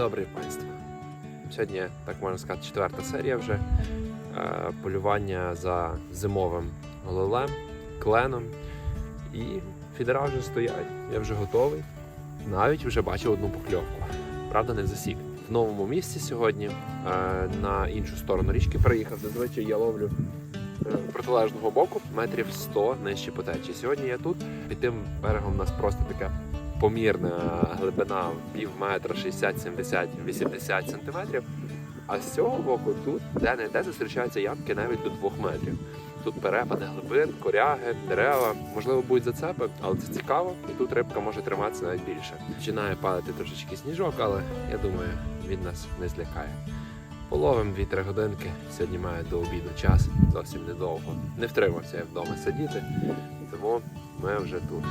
добрий панство. Сьогодні, так можна сказати, четверта серія вже е, полювання за зимовим гололем, кленом. І фідера вже стоять. Я вже готовий. Навіть вже бачив одну покльовку. Правда, не засік. В новому місці сьогодні е, на іншу сторону річки приїхав. Зазвичай я ловлю е, протилежного боку метрів 100 нижче по течії. Сьогодні я тут. Під тим берегом у нас просто таке помірна глибина пів метра, 60, 70, 80 сантиметрів. А з цього боку тут де-не-де зустрічаються ямки навіть до 2 метрів. Тут перепади глибин, коряги, дерева, можливо, будуть зацепи, але це цікаво, і тут рибка може триматися навіть більше. Починає падати трошечки сніжок, але я думаю, він нас не злякає. Половим 2-3 годинки. Сьогодні маю до обіду час, зовсім недовго. Не втримався я вдома сидіти, тому ми вже тут.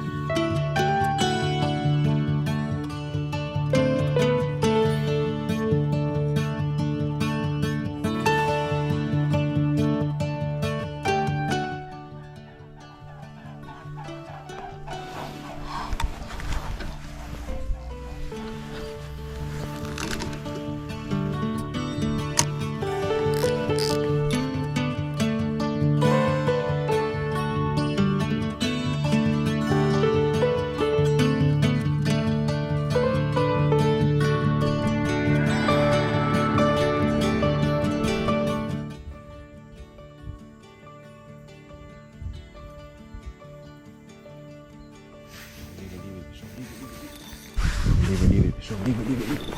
Лівий, лівий пішов, лівий, лівий, лівий.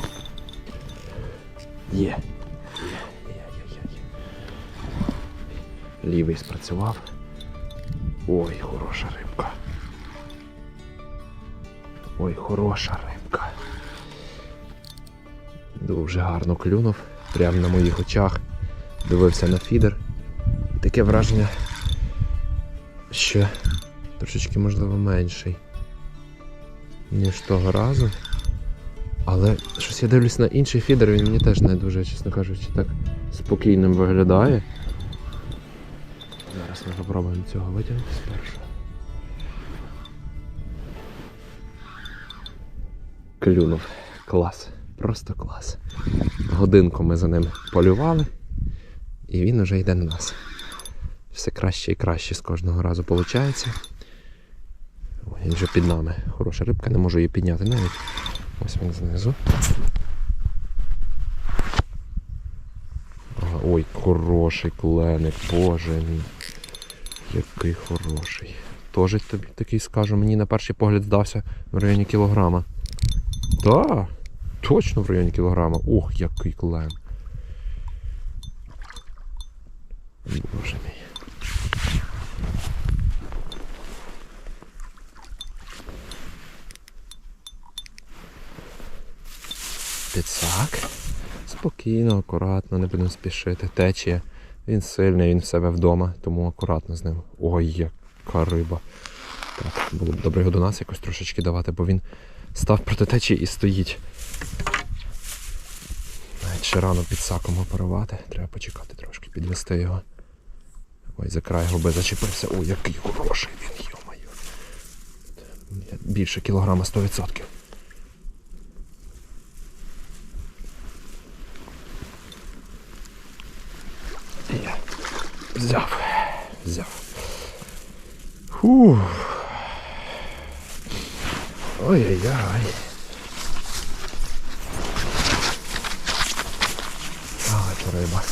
Є. Є, є, є, є. Лівий спрацював. Ой, хороша рибка. Ой, хороша рибка. Дуже гарно клюнув. Прямо на моїх очах. Дивився на фідер. Таке враження, що трошечки, можливо, менший, ніж того разу. Але щось я дивлюсь на інший фідер, він мені теж не дуже, чесно кажучи, так спокійним виглядає. Зараз ми попробуємо цього витягнути спершу. Клюнув. Клас. Просто клас. Годинку ми за ним полювали, і він уже йде на нас. Все краще і краще з кожного разу виходить. Він вже під нами. Хороша рибка, не можу її підняти навіть. Ось він знизу. Ой, хороший кленик, боже мій. Який хороший. Тоже тобі такий скажу, мені на перший погляд здався в районі кілограма. Так, точно в районі кілограма. Ох, який клен. Боже мій. Підсак. Спокійно, акуратно, не будемо спішити. Течія. Він сильний, він в себе вдома, тому акуратно з ним. Ой, яка риба. Так, було б добре його до нас якось трошечки давати, бо він став проти течії і стоїть. Навіть ще рано підсаком оперувати. Треба почекати трошки, підвести його. Ой, за край губи зачепився. Ой, який хороший він, йомаю. Більше кілограма 100%. Я взяв. Взяв. Фух. Ой-ой-ой. То риба.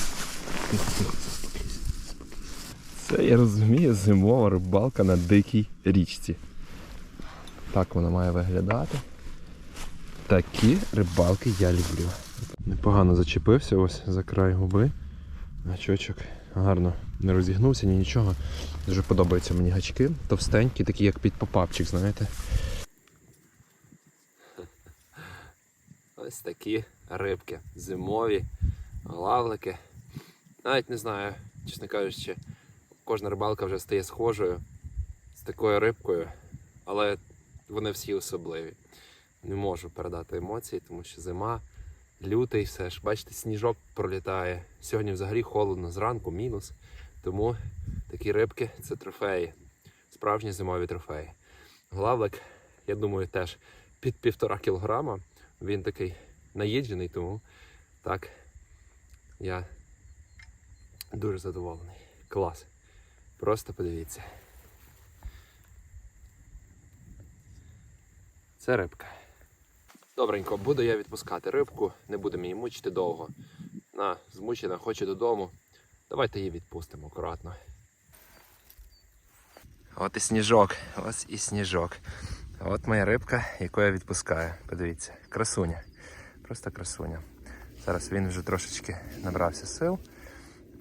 Це я розумію зимова рибалка на дикій річці. Так вона має виглядати. Такі рибалки я люблю. Непогано зачепився ось за край губи. Гачочок гарно не розігнувся, ні нічого. Дуже подобаються мені гачки. Товстенькі, такі як під попапчик, знаєте. Ось такі рибки. Зимові, главлики. Навіть не знаю, чесно кажучи, кожна рибалка вже стає схожою з такою рибкою, але вони всі особливі. Не можу передати емоції, тому що зима, лютий, все ж. Бачите, сніжок пролітає. Сьогодні взагалі холодно, зранку мінус. Тому такі рибки це трофеї. Справжні зимові трофеї. Главлик, я думаю, теж під півтора кілограма. Він такий наїджений, тому так я дуже задоволений. Клас. Просто подивіться. Це рибка. Добренько, буду я відпускати рибку, не будемо її мучити довго. На, змучена, хоче додому. Давайте її відпустимо акуратно. От і сніжок, ось і сніжок. От моя рибка, яку я відпускаю. Подивіться, красуня. Просто красуня. Зараз він вже трошечки набрався сил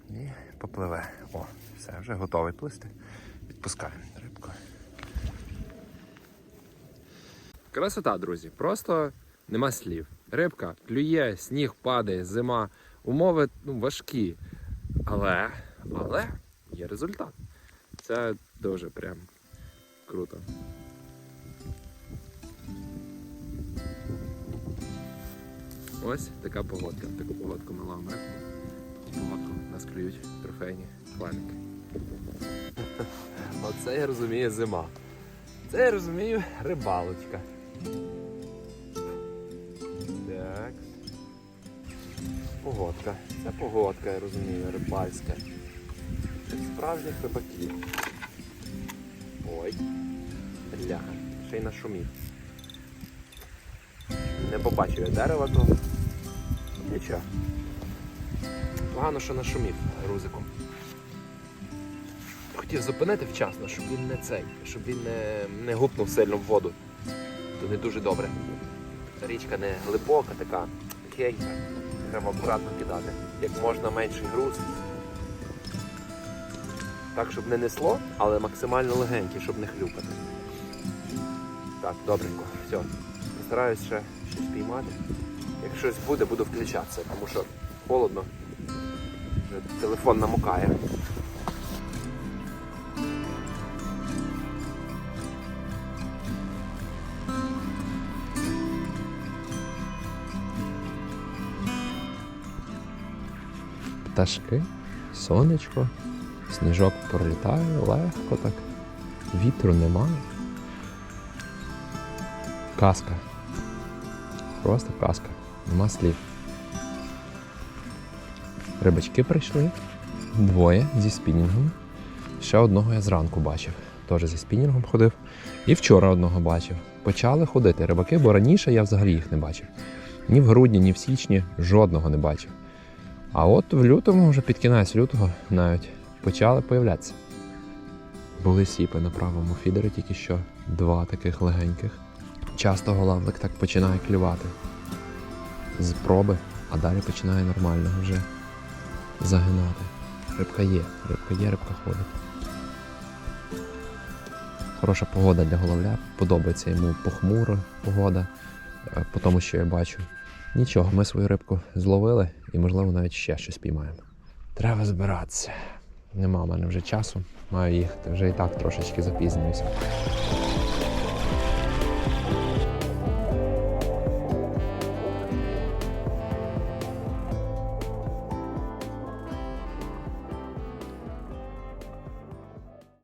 і попливе. О, все, вже готовий плисти. Відпускаємо рибку. Красота, друзі. Просто нема слів. Рибка клює, сніг падає, зима. Умови ну, важкі. Але, але є результат. Це дуже прям круто. Ось така погодка. Таку погодку ми ловимо погодку нас клюють трофейні хвалики. Оце я розумію зима. Це я розумію рибалочка. Так. Погодка. Це погодка, я розумію, рибальська. Справжніх рибаків. Ой. Бляха, ще й нашумів. Не побачив я дерева то. Нічого. Погано, що нашумів грузиком. Хотів зупинити вчасно, щоб він не цей, щоб він не, не гупнув сильно в воду. Не дуже добре. Річка не глибока, така тихенька. Треба акуратно кидати. Як можна менший груз. Так, щоб не несло, але максимально легенький, щоб не хлюпати. Так, добренько, все. Постараюсь ще щось піймати. Як щось буде, буду включатися, тому що холодно. Телефон намокає. Пташки, сонечко, сніжок пролітає легко так. Вітру немає. Казка. Просто казка. Нема слів. Рибачки прийшли. Двоє зі спінінгом. Ще одного я зранку бачив. Теж зі спінінгом ходив. І вчора одного бачив. Почали ходити рибаки, бо раніше я взагалі їх не бачив. Ні в грудні, ні в січні жодного не бачив. А от в лютому, вже під кінець лютого, навіть почали появлятися. Були сіпи на правому фідері, тільки що два таких легеньких. Часто голавлик так починає клювати. З проби, а далі починає нормально вже загинати. Рибка є, рибка є, рибка ходить. Хороша погода для головля, подобається йому похмура погода, е, по тому, що я бачу. Нічого, ми свою рибку зловили і, можливо, навіть ще щось піймаємо. Треба збиратися. Нема в мене вже часу, маю їхати, вже і так трошечки запізнююся.